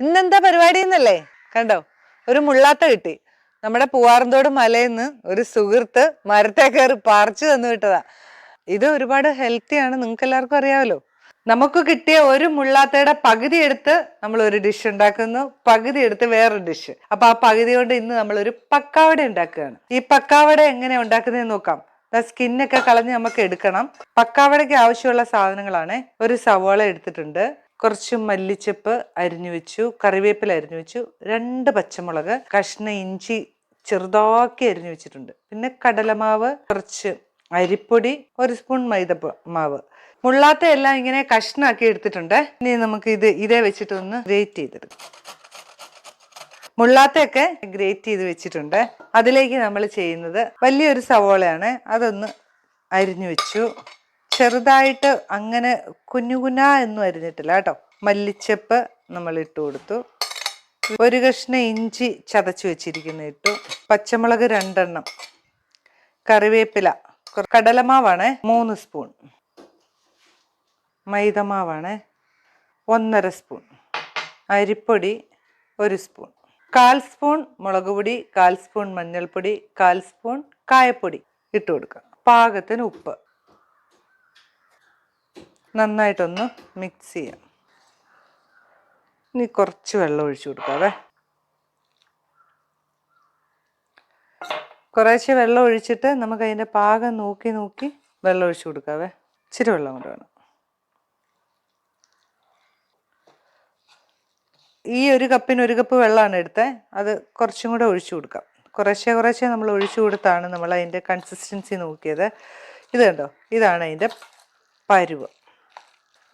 ഇന്നെന്താ പരിപാടി എന്നല്ലേ കണ്ടോ? ഒരു മുള്ളാത്ത കിട്ടി. നമ്മുടെ പൂവാറന്തോട് മലയിന്ന് ഒരു സുഹൃത്ത് മരത്തെ കയറി പറിച്ചു തന്നു വിട്ടതാ. ഇത് ഒരുപാട് ഹെൽത്തിയാണ് നിങ്ങൾക്ക് എല്ലാവർക്കും അറിയാമല്ലോ നമുക്ക് കിട്ടിയ ഒരു മുള്ളാത്തയുടെ പകുതി എടുത്ത് നമ്മൾ ഒരു ഡിഷ് ഉണ്ടാക്കുന്നു. പകുതി എടുത്ത് വേറൊരു ഡിഷ് അപ്പൊ ആ പകുതി കൊണ്ട് ഇന്ന് നമ്മൾ ഒരു പക്കാവട ഉണ്ടാക്കുകയാണ്. ഈ പക്കാവട എങ്ങനെ ഉണ്ടാക്കുന്നതെന്ന് നോക്കാം. സ്കിന്നൊക്കെ കളഞ്ഞ് നമുക്ക് എടുക്കണം. പക്കാവടയ്ക്ക് ആവശ്യമുള്ള സാധനങ്ങളാണ്. ഒരു സവോള എടുത്തിട്ടുണ്ട്. കുറച്ച് മല്ലിച്ചപ്പ് അരിഞ്ഞു വെച്ചു കറിവേപ്പില അരിഞ്ഞു വെച്ചു രണ്ട് പച്ചമുളക് കഷ്ണ ഇഞ്ചി ചെറുതാക്കി അരിഞ്ഞു വെച്ചിട്ടുണ്ട്. പിന്നെ കടലമാവ് കുറച്ച് അരിപ്പൊടി ഒരു സ്പൂൺ മൈദ മാവ്. മുള്ളാത്ത എല്ലാം ഇങ്ങനെ കഷ്ണാക്കി എടുത്തിട്ടുണ്ട്. ഇനി നമുക്ക് ഇത് ഇതേ വെച്ചിട്ട് ഒന്ന് ഗ്രേറ്റ് ചെയ്തെടുക്കാം. മുള്ളാത്തയൊക്കെ ഗ്രേറ്റ് ചെയ്ത് വെച്ചിട്ടുണ്ട്. അതിലേക്ക് നമ്മൾ ചെയ്യുന്നത് വലിയൊരു സവോളയാണ്. അതൊന്ന് അരിഞ്ഞു വെച്ചു. ചെറുതായിട്ട് അങ്ങനെ കുഞ്ഞു എന്നും അരിഞ്ഞിട്ടില്ല കേട്ടോ. മല്ലിച്ചപ്പ് നമ്മൾ ഇട്ട് കൊടുത്തു. ഒരു കഷ്ണം ഇഞ്ചി ചതച്ച് വെച്ചിരിക്കുന്ന ഇട്ടു. പച്ചമുളക് രണ്ടെണ്ണം. കറിവേപ്പില. കടലമാവാണേ കടലമാവാണ് മൂന്ന് സ്പൂൺ. മൈദമാവാണ് ഒന്നര സ്പൂൺ. അരിപ്പൊടി ഒരു സ്പൂൺ. കാൽ സ്പൂൺ മുളക് പൊടി കാൽ സ്പൂൺ മഞ്ഞൾപ്പൊടി കാൽ സ്പൂൺ കായപ്പൊടി ഇട്ട് കൊടുക്കുക. പാകത്തിന് ഉപ്പ്. നന്നായിട്ടൊന്ന് മിക്സ് ചെയ്യാം. ഇനി കുറച്ച് വെള്ളം ഒഴിച്ചു കൊടുക്കാവേ. കുറേശ്ശെ വെള്ളം ഒഴിച്ചിട്ട് നമുക്ക് അതിന്റെ പാകം നോക്കി നോക്കി വെള്ളം ഒഴിച്ചു കൊടുക്കാവേ. ഇച്ചിരി വെള്ളം കൊണ്ട് വേണം. ഈ ഒരു കപ്പിന് ഒരു കപ്പ് വെള്ളമാണ് എടുത്തേ. അത് കുറച്ചും കൂടെ ഒഴിച്ചു കൊടുക്കാം. കുറേശ്ശെ കുറേശ്ശെ നമ്മൾ ഒഴിച്ചു കൊടുത്താണ് നമ്മൾ അതിന്റെ കൺസിസ്റ്റൻസി നോക്കിയത്. ഇത് കണ്ടോ? ഇതാണ് അതിന്റെ പരുവ്.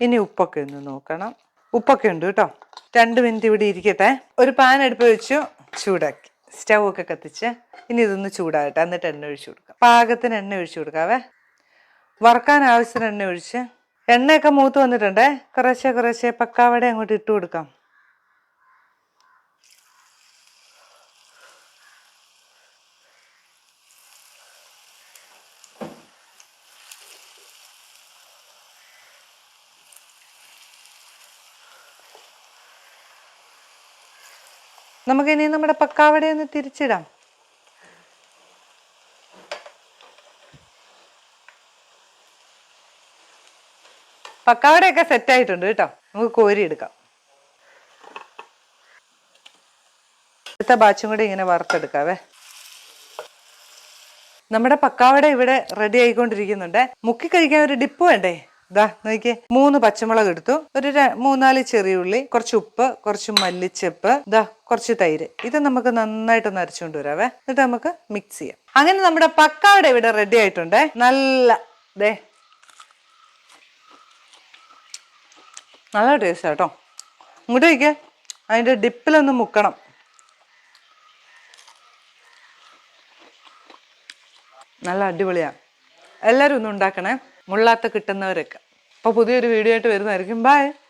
ഇനി ഉപ്പൊക്കെ ഒന്ന് നോക്കണം. ഉപ്പൊക്കെ ഉണ്ട് കേട്ടോ. രണ്ട് മിനിറ്റ് ഇവിടെ ഇരിക്കട്ടെ. ഒരു പാൻ എടുപ്പ് വെച്ചു ചൂടാക്കി. സ്റ്റൗ ഒക്കെ കത്തിച്ച്. ഇനി ഇതൊന്ന് ചൂടാകട്ടെ. എന്നിട്ട് എണ്ണ ഒഴിച്ചു കൊടുക്കാം. പാകത്തിന് എണ്ണ ഒഴിച്ചു കൊടുക്കാവേ. വറുക്കാൻ ആവശ്യത്തിന് എണ്ണ ഒഴിച്ച്. എണ്ണയൊക്കെ മൂത്ത് വന്നിട്ടുണ്ടേ. കുറേശ്ശെ കുറേശ്ശെ പക്കാവട അങ്ങോട്ട് ഇട്ട് കൊടുക്കാം. നമുക്കിനി നമ്മുടെ പക്കാവട ഒന്ന് തിരിച്ചിടാം. പക്കാവടയൊക്കെ സെറ്റ് ആയിട്ടുണ്ട് കേട്ടോ. നമുക്ക് കോരി എടുക്കാം. അടുത്ത ബാച്ചും കൂടി ഇങ്ങനെ വറുത്തെടുക്കാവേ. നമ്മുടെ പക്കാവട ഇവിടെ റെഡി ആയിക്കൊണ്ടിരിക്കുന്നുണ്ട്. മുക്കി കഴിക്കാൻ ഒരു ഡിപ്പ് വേണ്ടേ? ദാ നോക്കിയേ. മൂന്ന് പച്ചമുളക് എടുത്തു. ഒരു മൂന്നാൽ ചെറിയ ഉള്ളി കുറച്ച് ഉപ്പ് കുറച്ച് മല്ലിച്ചപ്പ് ദാ കുറച്ച് തൈര്. ഇത് നമുക്ക് നന്നായിട്ടൊന്ന് അരച്ചുകൊണ്ട് വരാവേ. എന്നിട്ട് നമുക്ക് മിക്സ് ചെയ്യാം. അങ്ങനെ നമ്മുടെ പക്കാവട ഇവിടെ റെഡി ആയിട്ടുണ്ട്. നല്ല ദേ. നല്ല ടേസ്റ്റ് കേട്ടോ. ഇങ്ങോട്ട് വയ്ക്കേ അതിന്റെ ഡിപ്പിലൊന്ന് മുക്കണം. നല്ല അടിപൊളിയാണ് എല്ലാവരും ഒന്ന് ഉണ്ടാക്കണേ. മുള്ളാത്ത കിട്ടുന്നവരൊക്കെ. അപ്പോൾ പുതിയൊരു വീഡിയോ ആയിട്ട് വരുന്നതായിരിക്കും. ബൈ